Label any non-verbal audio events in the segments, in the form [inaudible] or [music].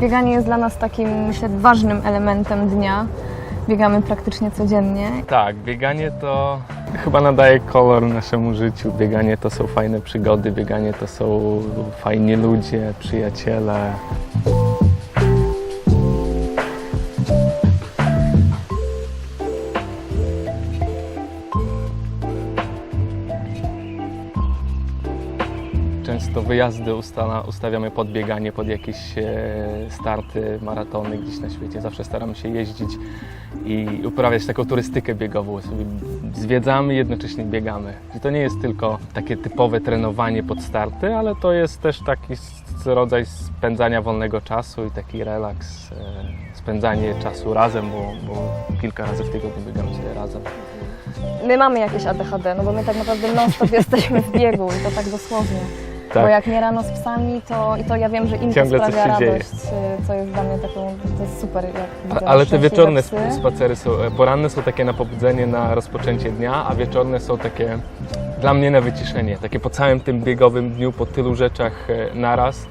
Bieganie jest dla nas takim, myślę, ważnym elementem dnia. Biegamy praktycznie codziennie. Tak, bieganie to chyba nadaje kolor naszemu życiu. Bieganie to są fajne przygody, bieganie to są fajni ludzie, przyjaciele. Często wyjazdy ustala, ustawiamy pod bieganie, pod jakieś e, starty, maratony gdzieś na świecie. Zawsze staramy się jeździć i uprawiać taką turystykę biegową. Sobie zwiedzamy, jednocześnie biegamy. I to nie jest tylko takie typowe trenowanie pod starty, ale to jest też taki rodzaj spędzania wolnego czasu i taki relaks, e, spędzanie czasu razem, bo, bo kilka razy w tygodniu biegamy sobie razem. My mamy jakieś ADHD, no bo my tak naprawdę non-stop [laughs] jesteśmy w biegu i to tak dosłownie. Tak. Bo jak nie rano z psami, to i to ja wiem, że im Ciągle to sprawia się dzieje. radość, y, co jest dla mnie taką, to jest super. Widzę ale te wieczorne psy. sp- spacery są, e, poranne są takie na pobudzenie, na rozpoczęcie dnia, a wieczorne są takie dla mnie na wyciszenie. Takie po całym tym biegowym dniu, po tylu rzeczach e, naraz,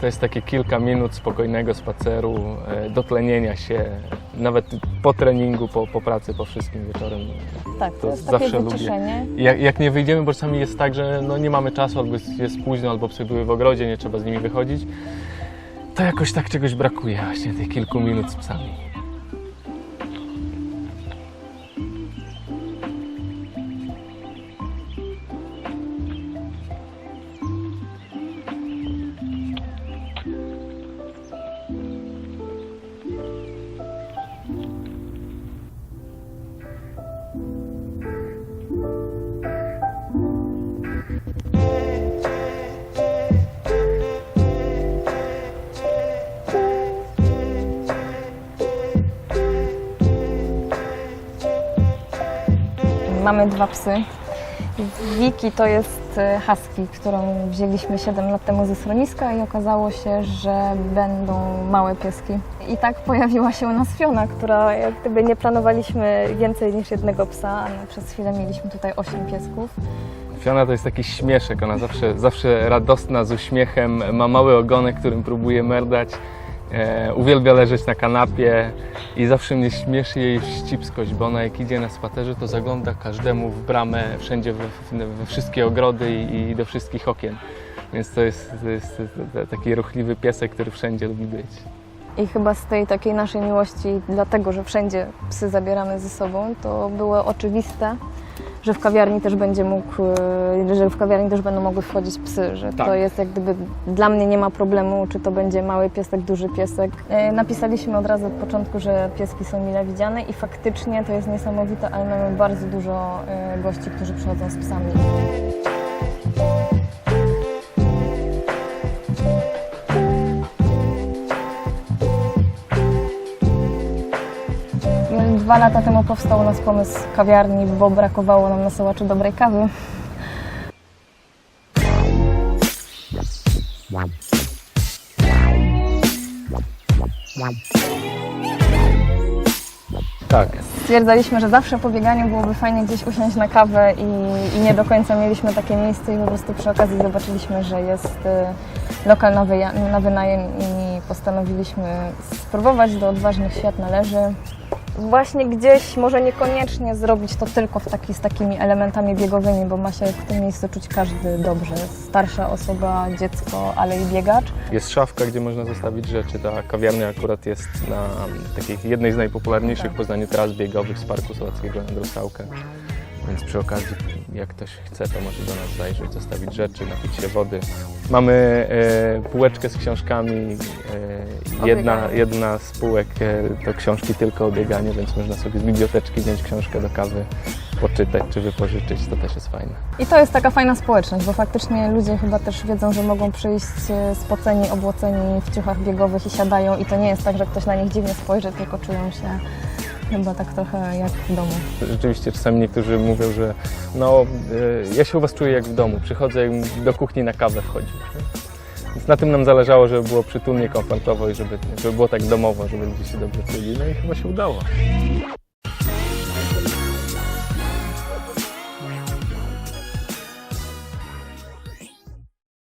to jest takie kilka minut spokojnego spaceru, e, dotlenienia się, nawet po treningu, po, po pracy, po wszystkim wieczorem. Tak, to, to jest takie zawsze lubię. wyciszenie. Jak, jak nie wyjdziemy, bo czasami jest tak, że no nie mamy czasu, albo jest, jest późno, albo psy były w ogrodzie, nie trzeba z nimi wychodzić, to jakoś tak czegoś brakuje właśnie, tych kilku minut z psami. Mamy dwa psy. Wiki to jest e, husky, którą wzięliśmy 7 lat temu ze schroniska i okazało się, że będą małe pieski. I tak pojawiła się u nas Fiona, która jak gdyby nie planowaliśmy więcej niż jednego psa, ale przez chwilę mieliśmy tutaj 8 piesków. Fiona to jest taki śmieszek, ona zawsze, zawsze radosna, z uśmiechem, ma mały ogonek, którym próbuje merdać. E, uwielbia leżeć na kanapie i zawsze mnie śmieszy jej wścibskość, bo ona jak idzie na spacerze, to zagląda każdemu w bramę, wszędzie we, we wszystkie ogrody i, i do wszystkich okien. Więc to jest, to jest taki ruchliwy piesek, który wszędzie lubi być. I chyba z tej takiej naszej miłości, dlatego że wszędzie psy zabieramy ze sobą, to było oczywiste, że w kawiarni też będzie mógł, e, że w kawiarni też będą mogły wchodzić psy, że Tak. to jest jak gdyby dla mnie nie ma problemu, czy to będzie mały piesek, duży piesek. E, Napisaliśmy od razu od początku, że pieski są mile widziane i faktycznie to jest niesamowite, ale mamy bardzo dużo e, gości, którzy przychodzą z psami. Dwa lata temu powstał u nas pomysł kawiarni, bo brakowało nam na sołaczu dobrej kawy. Tak, Stwierdzaliśmy, że zawsze po bieganiu byłoby fajnie gdzieś usiąść na kawę i, i nie do końca mieliśmy takie miejsce i po prostu przy okazji zobaczyliśmy, że jest y, lokal na, wyja- na wynajem i postanowiliśmy spróbować, do odważnych świat należy. Właśnie gdzieś, może niekoniecznie zrobić to tylko w taki, z takimi elementami biegowymi, bo ma się w tym miejscu czuć każdy dobrze. Starsza osoba, dziecko, ale i biegacz. jest szafka, gdzie można zostawić rzeczy. Ta kawiarnia akurat jest na takiej jednej z najpopularniejszych w Poznaniu tras biegowych z Parku Sołackiego na Drusałkę. Więc przy okazji, jak ktoś chce, to może do nas zajrzeć, zostawić rzeczy, napić się wody. Mamy e, półeczkę z książkami. E, jedna, jedna z półek e, to książki tylko o bieganiu, więc można sobie z biblioteczki wziąć książkę do kawy, poczytać czy wypożyczyć. To też jest fajne. I to jest taka fajna społeczność, bo faktycznie ludzie chyba też wiedzą, że mogą przyjść e, spoceni, obłoceni w ciuchach biegowych i siadają i to nie jest tak, że ktoś na nich dziwnie spojrzy, tylko czują się chyba tak trochę jak w domu. Rzeczywiście czasami niektórzy mówią, że no, y, ja się u Was czuję jak w domu. Przychodzę do kuchni na kawę wchodzić. nie? Więc na tym nam zależało, żeby było przytulnie, komfortowo i żeby, żeby było tak domowo, żeby ludzie się dobrze czuli. No i chyba się udało.